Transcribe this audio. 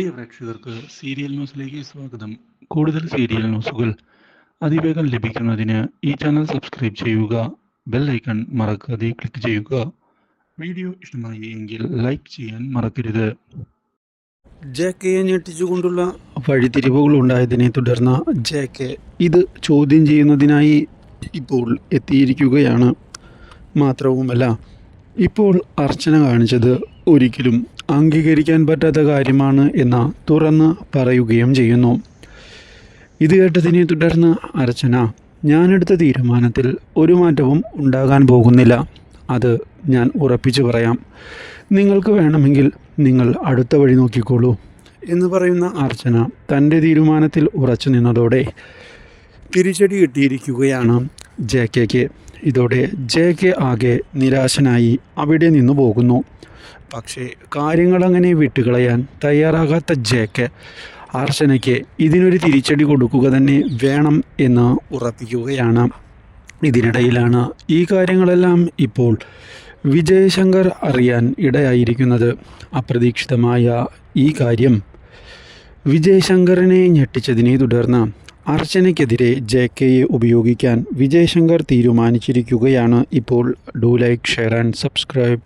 പ്രിയ പ്രേക്ഷകർക്ക് സീരിയൽ ന്യൂസിലേക്ക് സ്വാഗതം. കൂടുതൽ സീരിയൽ ന്യൂസുകൾ അതിവേഗം ലഭിക്കുന്നതിന് ഈ ചാനൽ സബ്സ്ക്രൈബ് ചെയ്യുക ബെൽ ഐക്കൺ മറക്കാതെ ക്ലിക്ക് ചെയ്യുക. വീഡിയോ ഇഷ്ടമായി എങ്കിൽ ലൈക്ക് ചെയ്യാൻ മറക്കരുത്. ജെ കെയെ ഞെട്ടിച്ചുകൊണ്ടുള്ള വഴിത്തിരിവുകൾ ഉണ്ടായതിനെ തുടർന്ന് ജെ കെ ഇത് ചോദ്യം ചെയ്യുന്നതിനായി ഇപ്പോൾ എത്തിയിരിക്കുകയാണ്. മാത്രവുമല്ല ഇപ്പോൾ അർച്ചന കാണിച്ചത് ഒരിക്കലും അംഗീകരിക്കാൻ പറ്റാത്ത കാര്യമാണ് എന്ന് തുറന്ന് പറയുകയും ചെയ്യുന്നു. ഇത് കേട്ടതിനെ തുടർന്ന് അർച്ചന ഞാനെടുത്ത തീരുമാനത്തിൽ ഒരു മാറ്റവും ഉണ്ടാകാൻ പോകുന്നില്ല. അത് ഞാൻ ഉറപ്പിച്ചു പറയാം. നിങ്ങൾക്ക് വേണമെങ്കിൽ നിങ്ങൾ അടുത്ത വഴി നോക്കിക്കോളൂ എന്ന് പറയുന്ന അർച്ചന തന്റെ തീരുമാനത്തിൽ ഉറച്ചു നിന്നതോടെ തിരിച്ചടി കിട്ടിയിരിക്കുകയാണ് ജെ ഇതോടെ ജെ കെ ആകെ നിരാശനായി അവിടെ നിന്നു പോകുന്നു. പക്ഷേ കാര്യങ്ങളങ്ങനെ വിട്ടുകളയാൻ തയ്യാറാകാത്ത ജെ കെ അർച്ചനയ്ക്ക് ഇതിനൊരു തിരിച്ചടി കൊടുക്കുക തന്നെ വേണം എന്ന് ഉറപ്പിക്കുകയാണ്. ഇതിനിടയിലാണ് ഈ കാര്യങ്ങളെല്ലാം ഇപ്പോൾ വിജയശങ്കർ അറിയാൻ ഇടയായിരിക്കുന്നത്. അപ്രതീക്ഷിതമായ ഈ കാര്യം വിജയശങ്കറിനെ ഞെട്ടിച്ചതിനെ തുടർന്ന് അർച്ചനയ്ക്കെതിരെ ജെ കെയെ ഉപയോഗിക്കാൻ വിജയശങ്കർ തീരുമാനിച്ചിരിക്കുകയാണ് ഇപ്പോൾ do like share and subscribe.